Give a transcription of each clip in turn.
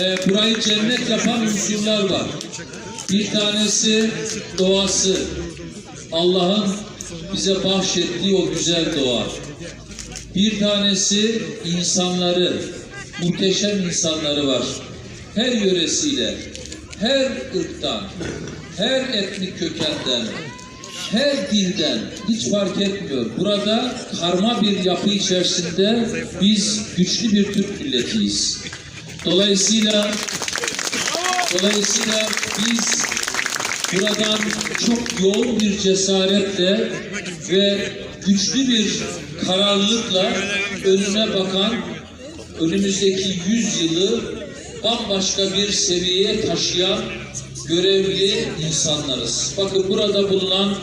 e, burayı cennet yapan unsurlar var. Bir tanesi doğası. Allah'ın bize bahşettiği o güzel doğa. Bir tanesi insanları, muhteşem insanları var. Her yöresiyle, her ırktan, her etnik kökenden, her dilden hiç fark etmiyor. Burada karma bir yapı içerisinde biz güçlü bir Türk milletiyiz. Dolayısıyla dolayısıyla biz buradan çok yoğun bir cesaretle ve güçlü bir kararlılıkla önüne bakan önümüzdeki yüzyılı bambaşka bir seviyeye taşıyan görevli insanlarız. Bakın burada bulunan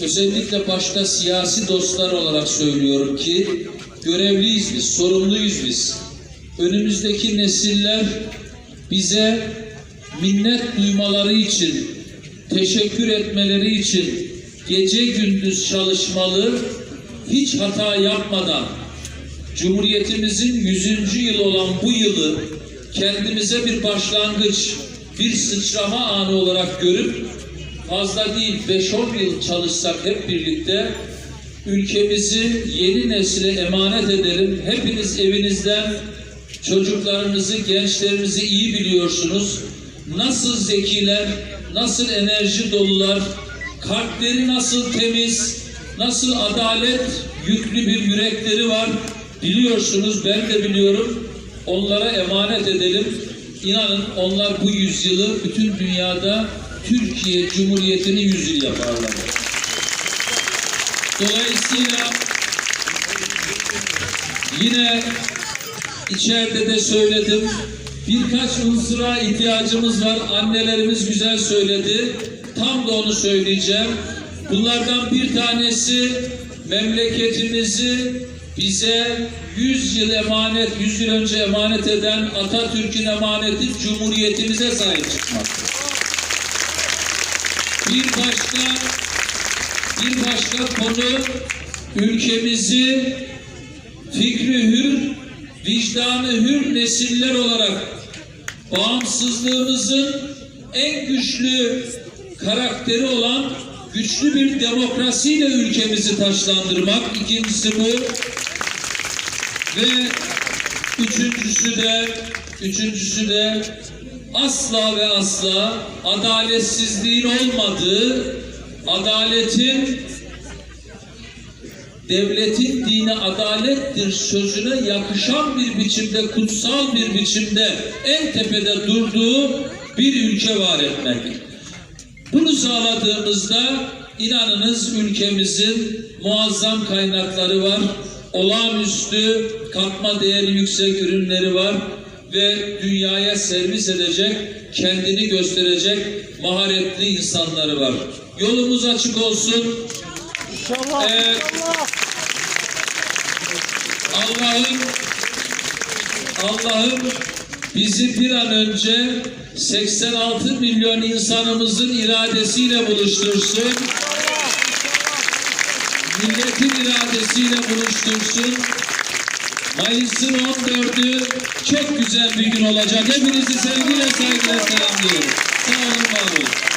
özellikle başta siyasi dostlar olarak söylüyorum ki görevliyiz biz, sorumluyuz biz. Önümüzdeki nesiller bize minnet duymaları için, teşekkür etmeleri için gece gündüz çalışmalı, hiç hata yapmadan Cumhuriyetimizin 100. yılı olan bu yılı kendimize bir başlangıç, bir sıçrama anı olarak görüp fazla değil 5-10 yıl çalışsak hep birlikte ülkemizi yeni nesile emanet edelim. Hepiniz evinizden çocuklarınızı, gençlerinizi iyi biliyorsunuz. Nasıl zekiler, nasıl enerji dolular, kalpleri nasıl temiz, nasıl adalet yüklü bir yürekleri var biliyorsunuz, ben de biliyorum. Onlara emanet edelim. İnanın onlar bu yüzyılı bütün dünyada Türkiye Cumhuriyeti'ni yüzyıl yaparlar. Dolayısıyla yine içeride de söyledim. Birkaç unsura ihtiyacımız var. Annelerimiz güzel söyledi. Tam da onu söyleyeceğim. Bunlardan bir tanesi memleketimizi bize 100 yıl emanet, 100 yıl önce emanet eden Atatürk'ün emaneti Cumhuriyetimize sahip çıkmak. Bir başka bir başka konu ülkemizi fikri hür, vicdanı hür nesiller olarak bağımsızlığımızın en güçlü karakteri olan güçlü bir demokrasiyle ülkemizi taşlandırmak. İkincisi bu. Ve üçüncüsü de üçüncüsü de asla ve asla adaletsizliğin olmadığı, adaletin devletin dini adalettir sözüne yakışan bir biçimde, kutsal bir biçimde en tepede durduğu bir ülke var etmek. Bunu sağladığımızda inanınız ülkemizin muazzam kaynakları var, olağanüstü katma değeri yüksek ürünleri var ve dünyaya servis edecek, kendini gösterecek maharetli insanları var. Yolumuz açık olsun. İnşallah. Ee, inşallah. Allah'ım Allah'ım bizi bir an önce 86 milyon insanımızın iradesiyle buluştursun. Milletin iradesiyle buluştursun. Mayıs'ın 14'ü çok güzel bir gün olacak. Hepinizi sevgiyle saygıyla selamlıyorum. Sağ olun, var olun.